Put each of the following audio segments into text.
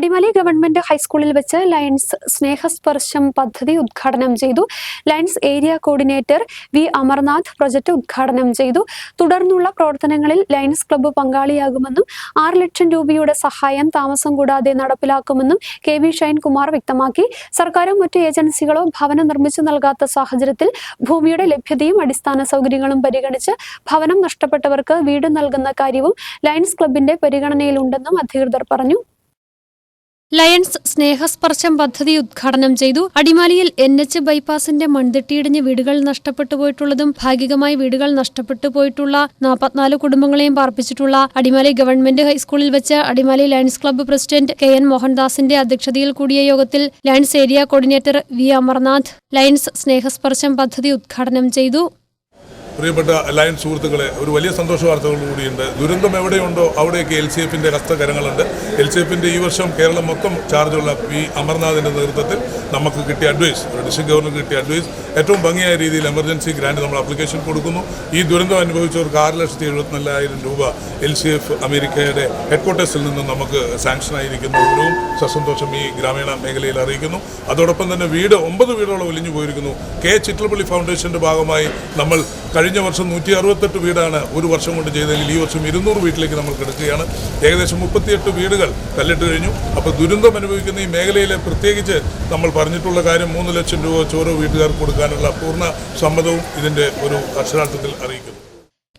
Adimali government ഹൈസ്കൂളിൽ വെച്ച് lions സ്നേഹസ്പർശം പദ്ധതി ഉദ്ഘാടനം ചെയ്തു. Lions area coordinator V Amarnath project ഉദ്ഘാടനം ചെയ്തു. തുടർന്നുള്ള പ്രവർത്തനങ്ങളിൽ ലയൺസ് ക്ലബ്ബ് പങ്കാളിയാകുമെന്നും ആറ് ലക്ഷം രൂപയുടെ സഹായം താമസം കൂടാതെ നടപ്പിലാക്കുമെന്നും കെ വി ഷൈൻകുമാർ വ്യക്തമാക്കി. സർക്കാരോ മറ്റു ഏജൻസികളോ ഭവനം നിർമ്മിച്ചു നൽകാത്ത സാഹചര്യത്തിൽ ഭൂമിയുടെ ലഭ്യതയും അടിസ്ഥാന സൗകര്യങ്ങളും പരിഗണിച്ച് ഭവനം നഷ്ടപ്പെട്ടവർക്ക് വീട് നൽകുന്ന കാര്യവും ലയൺസ് ക്ലബിന്റെ പരിഗണനയിലുണ്ടെന്നും അധികൃതർ പറഞ്ഞു. ലയൺസ് സ്നേഹസ്പർശം പദ്ധതി ഉദ്ഘാടനം ചെയ്തു. അടിമാലിയിൽ എൻ എച്ച് ബൈപ്പാസിന്റെ മൺതിട്ടിയിടിഞ്ഞ് വീടുകൾ നഷ്ടപ്പെട്ടു പോയിട്ടുള്ളതും ഭാഗികമായി വീടുകൾ നഷ്ടപ്പെട്ടു പോയിട്ടുള്ള നാൽപ്പത്തിനാല് കുടുംബങ്ങളെയും പാർപ്പിച്ചിട്ടുള്ള അടിമാലി ഗവൺമെന്റ് ഹൈസ്കൂളിൽ വെച്ച് Adimali Lions club president K N മോഹൻദാസിന്റെ അധ്യക്ഷതയിൽ കൂടിയ യോഗത്തിൽ Lions area coordinator V Amarnath Lions Snehasparsham പദ്ധതി ഉദ്ഘാടനം ചെയ്തു. പ്രിയപ്പെട്ട അലയൻസ് സുഹൃത്തുക്കളെ ഒരു വലിയ സന്തോഷ വാർത്തകൾ കൂടിയുണ്ട്. ദുരന്തം എവിടെയുണ്ടോ അവിടെയൊക്കെ എൽ സി എഫിന്റെ ഹസ്തകരങ്ങളുണ്ട്. എൽ സി എഫിന്റെ ഈ വർഷം കേരളം മൊത്തം ചാർജുള്ള പി അമർനാഥിന്റെ നേതൃത്വത്തിൽ നമുക്ക് കിട്ടിയ അഡ്വൈസ് ഡിസ്ട്രിക്ട് ഗവർണർ കിട്ടിയ അഡ്വൈസ് ഏറ്റവും ഭംഗിയായ രീതിയിൽ എമർജൻസി ഗ്രാൻഡ് നമ്മൾ അപ്ലിക്കേഷൻ കൊടുക്കുന്നു. ഈ ദുരന്തം അനുഭവിച്ചവർക്ക് ആറ് ലക്ഷത്തി എഴുപത്തിനാലായിരം രൂപ എൽ സി എഫ് അമേരിക്കയുടെ ഹെഡ്ക്വാർട്ടേഴ്സിൽ നിന്ന് നമുക്ക് സാങ്ഷൻ ആയിരിക്കുന്ന. വിവരവും സസന്തോഷം ഈ ഗ്രാമീണ മേഖലയിൽ അറിയിക്കുന്നു. അതോടൊപ്പം തന്നെ വീട് ഒമ്പത് വീടോളം ഒലിഞ്ഞു പോയിരിക്കുന്നു. കെ ചിറ്റലപ്പള്ളി ഫൗണ്ടേഷന്റെ ഭാഗമായി നമ്മൾ കഴിഞ്ഞ വർഷം നൂറ്റി അറുപത്തെട്ട് വീടാണ് ഒരു വർഷം കൊണ്ട് ചെയ്തതെങ്കിൽ ഈ വർഷം ഇരുന്നൂറ് വീട്ടിലേക്ക് നമ്മൾ കിടക്കുകയാണ്. ഏകദേശം മുപ്പത്തിയെട്ട് വീടുകൾ കല്ലിട്ട് കഴിഞ്ഞു. അപ്പോൾ ദുരന്തം അനുഭവിക്കുന്ന ഈ മേഖലയിലെ പ്രത്യേകിച്ച് നമ്മൾ പറഞ്ഞിട്ടുള്ള കാര്യം മൂന്ന് ലക്ഷം രൂപ ചോരോ വീട്ടുകാർക്ക് കൊടുക്കാനുള്ള പൂർണ സമ്മതവും ഇതിന്റെ ഒരു അക്ഷരാർത്ഥത്തിൽ അറിയിക്കുന്നു.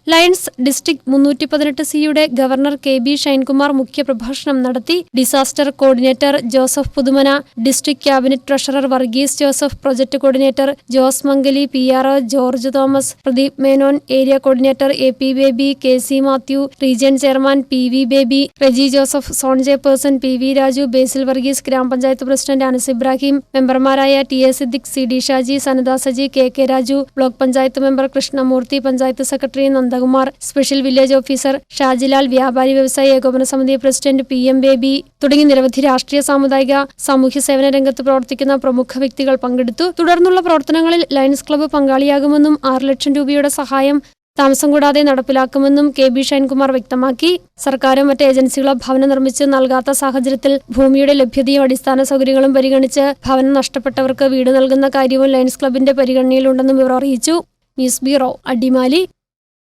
ലയൺസ് ഡിസ്ട്രിക്ട് മുന്നൂറ്റി പതിനെട്ട് സിയുടെ ഗവർണർ കെ ബി ഷൈൻകുമാർ മുഖ്യപ്രഭാഷണം നടത്തി. Disaster coordinator Joseph Puthumana district cabinet treasurer Varghese Joseph project coordinator Jose Mangali P R George Thomas Pradeep Menon area coordinator A P Baby K C Mathew region chairman P V Baby Reji Joseph സോൺജെ chairperson P V Raju Basil Varghese ഗ്രാമപഞ്ചായത്ത് president Anas Ibrahim മെമ്പർമാരായ T A Siddique C D Shaji Sanada Saji K K Raju block panchayat member Krishnamoorthy panchayat secretary Nandakumar special village officer Shajilal വ്യാപാരി വ്യവസായി ഏകോപന സമിതി president P M baby തുടങ്ങി നിരവധി രാഷ്ട്രീയ സാമുദായിക സാമൂഹ്യ സേവന രംഗത്ത് പ്രവർത്തിക്കുന്ന പ്രമുഖ വ്യക്തികൾ പങ്കെടുത്തു. തുടർന്നുള്ള പ്രവർത്തനങ്ങളിൽ ലയൺസ് ക്ലബ്ബ് പങ്കാളിയാകുമെന്നും ആറ് ലക്ഷം രൂപയുടെ സഹായം താമസം കൂടാതെ നടപ്പിലാക്കുമെന്നും കെ ബി ഷൈൻകുമാർ വ്യക്തമാക്കി. സർക്കാരും മറ്റ് ഏജൻസികളോ ഭവനം നിർമ്മിച്ച് നൽകാത്ത സാഹചര്യത്തിൽ ഭൂമിയുടെ ലഭ്യതയും അടിസ്ഥാന സൗകര്യങ്ങളും പരിഗണിച്ച് ഭവനം നഷ്ടപ്പെട്ടവർക്ക് വീട് നൽകുന്ന കാര്യവും ലയൺസ് ക്ലബിന്റെ പരിഗണനയിലുണ്ടെന്നും ഇവർ അറിയിച്ചു. News bureau Adimali.